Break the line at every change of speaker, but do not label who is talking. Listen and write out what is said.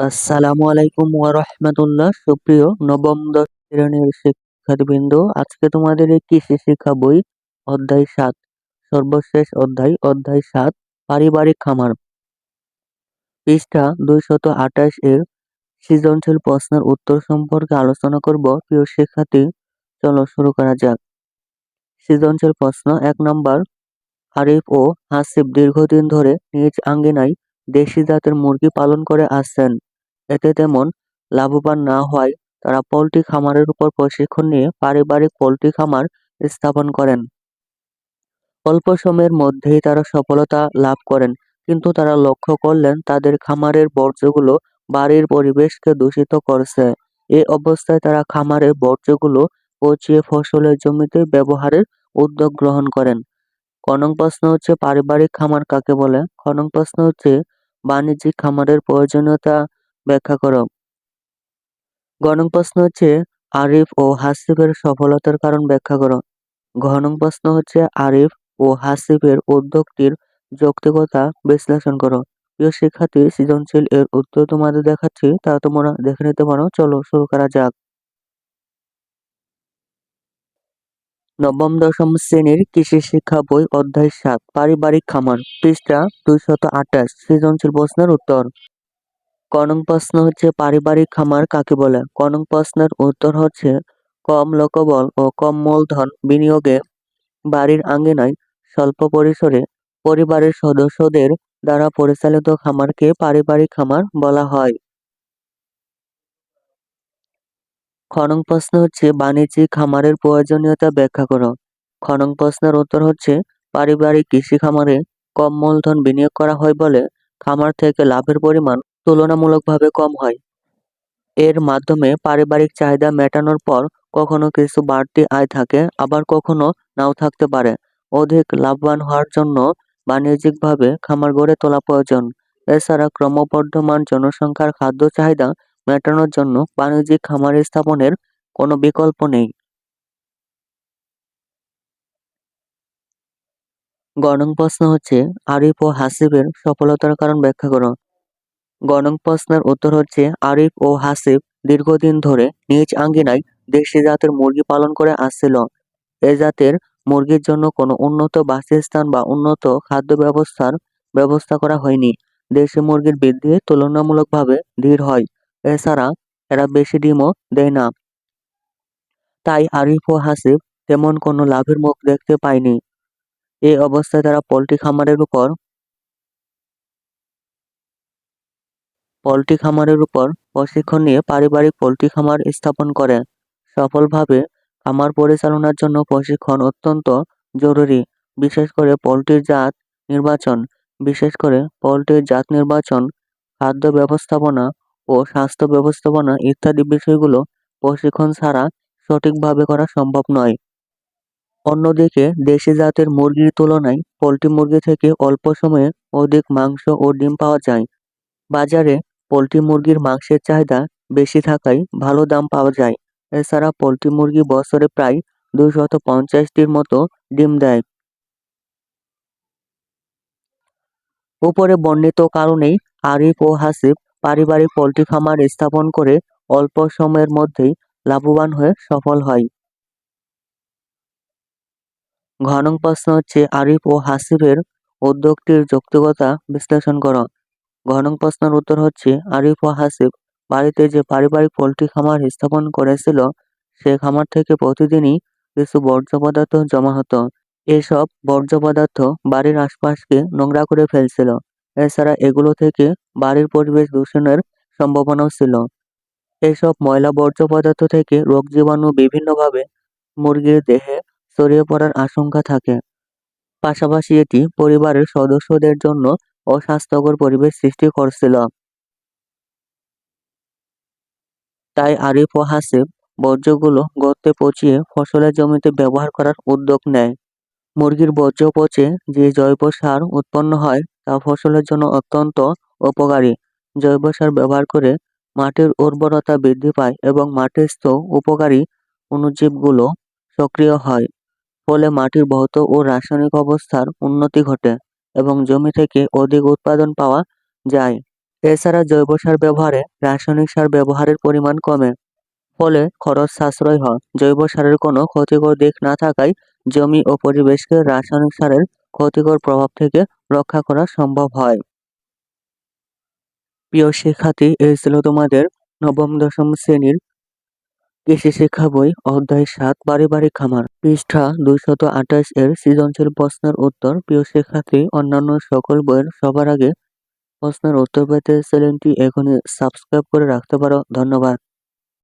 আসসালামু আলাইকুম ওয়া রাহমাতুল্লাহ। সুপ্রিয় নবম দশ শ্রেণির শিক্ষার্থীবৃন্দ, আজকে তোমাদের এই কৃষি শিক্ষা বই অধ্যায় সাত, সর্বশেষ অধ্যায় অধ্যায় সাত, পারিবারিক খামার। পৃষ্ঠা দুইশত আঠাশ এর সৃজনশীল প্রশ্নের উত্তর সম্পর্কে আলোচনা করব। প্রিয় শিক্ষার্থী, চলো শুরু করা যাক। সৃজনশীল প্রশ্ন এক নম্বর, আরিফ ও হাসিব দীর্ঘদিন ধরে নিজ আঙ্গিনায় দেশি জাতের মুরগি পালন করে আসছেন। এতে তেমন লাভবান না হওয়ায় তারা পোল্ট্রি খামারের উপর প্রশিক্ষণ নিয়ে পারিবারিক পোল্ট্রি খামার স্থাপন করেন। অল্প সময়ের মধ্যেই তারা সফলতা লাভ করেন, কিন্তু তারা লক্ষ্য করলেন তাদের খামারের বর্জ্যগুলো বাড়ির পরিবেশকে দূষিত করছে। এ অবস্থায় তারা খামারের বর্জ্যগুলো পচিয়ে ফসলের জমিতে ব্যবহারের উদ্যোগ গ্রহণ করেন। কনং প্রশ্ন হচ্ছে পারিবারিক খামার কাকে বলে? খনং প্রশ্ন হচ্ছে বাণিজ্যিক খামারের প্রয়োজনীয়তা ব্যাখ্যা করো। গণং প্রশ্ন হচ্ছে আরিফ ও হাসিফের সফলতার কারণ ব্যাখ্যা করো। ঘনং প্রশ্ন হচ্ছে আরিফ ও হাসিফের উদ্যোগটির যৌক্তিকতা বিশ্লেষণ করো। প্রিয় শিক্ষার্থী, সৃজনশীল এর উত্তর তোমাদের দেখাচ্ছি, তা তোমরা দেখে নিতে পারো। চলো শুরু করা যাক। নবম, দশম শ্রেণির কৃষি শিক্ষা বই, অধ্যায় সাত, পারিবারিক খামার, পৃষ্ঠা দুইশত আঠাশ, সৃজনশীল প্রশ্নের উত্তর। কনং প্রশ্ন হচ্ছে পারিবারিক খামার কাকে বলে? কনং প্রশ্নের উত্তর হচ্ছে কম লোকবল ও কম মূলধন বিনিয়োগে বাড়ির আঙ্গিনায় স্বল্প পরিসরে পরিবারের সদস্যদের দ্বারা পরিচালিত খামারকে পারিবারিক খামার বলা হয়। খনং প্রশ্ন হচ্ছে বাণিজ্যিক খামারের প্রয়োজনীয়তা ব্যাখ্যা করো। খনং প্রশ্নের উত্তর হচ্ছে পারিবারিক কৃষি খামারে কম মূলধন বিনিয়োগ করা হয় বলে খামার থেকে লাভের পরিমাণ তুলনামূলকভাবে কম হয়। এর মাধ্যমে পারিবারিক চাহিদা মেটানোর পর কখনো কিছু বাড়তি আয় থাকে, আবার কখনো নাও থাকতে পারে। অধিক লাভবান হওয়ার জন্য বাণিজ্যিকভাবে খামার গড়ে তোলা প্রয়োজন। এছাড়া ক্রমবর্ধমান জনসংখ্যার খাদ্য চাহিদা মেটানোর জন্য বাণিজ্যিক খামার স্থাপনের কোনো বিকল্প নেই। গণং প্রশ্ন হচ্ছে, আরিফ ও হাসিবের সফলতার কারণ ব্যাখ্যা করো। গণং প্রশ্নের উত্তর হচ্ছে, আরিফ ও হাসিফ দীর্ঘদিন ধরে নিজ আঙ্গিনায় দেশি জাতের মুরগি পালন করে আসছিল। এ জাতের মুরগির জন্য কোনো উন্নত বাসস্থান বা উন্নত খাদ্য ব্যবস্থার ব্যবস্থা করা হয়নি। দেশি মুরগির বৃদ্ধি তুলনামূলকভাবে ধীর হয়, এছাড়া এরা বেশি ডিমও দেয় না। তাই আরিফ ও হাসিফ তেমন কোনো লাভের মুখ দেখতে পায়নি। এই অবস্থায় তারা পোলট্রি খামারের উপর পোল্ট্রি খামারের উপর প্রশিক্ষণ নিয়ে পারিবারিক পোলট্রি খামার স্থাপন করে। সফলভাবে খামার পরিচালনার জন্য প্রশিক্ষণ অত্যন্ত জরুরি, বিশেষ করে পোলট্রির জাত নির্বাচন, বিশেষ করে পোলট্রির জাত নির্বাচন, খাদ্য ব্যবস্থাপনা ও স্বাস্থ্য ব্যবস্থাপনা ইত্যাদি বিষয়গুলো প্রশিক্ষণ ছাড়া সঠিকভাবে করা সম্ভব নয়। অন্যদিকে, দেশি জাতের মুরগির তুলনায় পোলট্রি মুরগি থেকে অল্প সময়ে অধিক মাংস ও ডিম পাওয়া যায়। বাজারে পোল্ট্রি মুরগির মাংসের চাহিদা বেশি থাকায় ভালো দাম পাওয়া যায়। এছাড়া পোল্ট্রি মুরগি বছরে প্রায় দুইশত পঞ্চাশটির মতো ডিম দেয়। উপরে বর্ণিত কারণেই আরিফ ও হাসিব পারিবারিক পোল্ট্রি খামার স্থাপন করে অল্প সময়ের মধ্যেই লাভবান হয়ে সফল হয়। ঘনং প্রশ্ন হচ্ছে, আরিফ ও হাসিবের উদ্যোগটির যৌক্তিকতা বিশ্লেষণ করো। ঘনং প্রশ্নের উত্তর হচ্ছে, আরিফ ও হাসিব বাড়িতে যে পারিবারিক পোল্ট্রি খামার স্থাপন করেছিল, সে খামার থেকে প্রতিদিনই কিছু বর্জ্য পদার্থ জমা হতো। এসব বর্জ্য পদার্থ বাড়ির আশপাশকে নোংরা করে ফেলছিল। এছাড়া এগুলো থেকে বাড়ির পরিবেশ দূষণের সম্ভাবনাও ছিল। এসব ময়লা বর্জ্য পদার্থ থেকে রোগ জীবাণু বিভিন্নভাবে মুরগির দেহে ছড়িয়ে পড়ার আশঙ্কা থাকে। পাশাপাশি এটি পরিবারের সদস্যদের জন্য অস্বাস্থ্যকর পরিবেশ সৃষ্টি করছিল। তাই আরিফ ও হাসিব বর্জ্যগুলো গর্তে পচিয়ে ফসলের জমিতে ব্যবহার করার উদ্যোগ নেয়। মুরগির বর্জ্য পচে যে জৈব সার উৎপন্ন হয় তা ফসলের জন্য অত্যন্ত উপকারী। জৈব সার ব্যবহার করে মাটির উর্বরতা বৃদ্ধি পায় এবং মাটির মাটিস্থ উপকারী অণুজীবগুলো সক্রিয় হয়। ফলে মাটির ভৌত ও রাসায়নিক অবস্থার উন্নতি ঘটে। এবং জমি থেকে অধিক উৎপাদন পাওয়া যায়। এছাড়া জৈব সার ব্যবহারে রাসায়নিক সার ব্যবহারের পরিমাণ কমে, ফলে খরচ সাশ্রয় হয়। জৈব সারের কোনো ক্ষতিকর দিক না থাকায় জমি ও পরিবেশকে রাসায়নিক সারের ক্ষতিকর প্রভাব থেকে রক্ষা করা সম্ভব হয়। প্রিয় শিক্ষার্থী, এই ছিল তোমাদের নবম দশম শ্রেণির কৃষি শিক্ষা বই, অধ্যায় সাত পারিবারিক খামার। পৃষ্ঠা দুইশত আঠাশ এর সৃজনশীল প্রশ্নের উত্তর। প্রিয় শিক্ষার্থী, অন্যান্য সকল বইয়ের সবার আগে প্রশ্নের উত্তর পেতে চ্যানেলটি এখনই সাবস্ক্রাইব করে রাখতে পারো। ধন্যবাদ।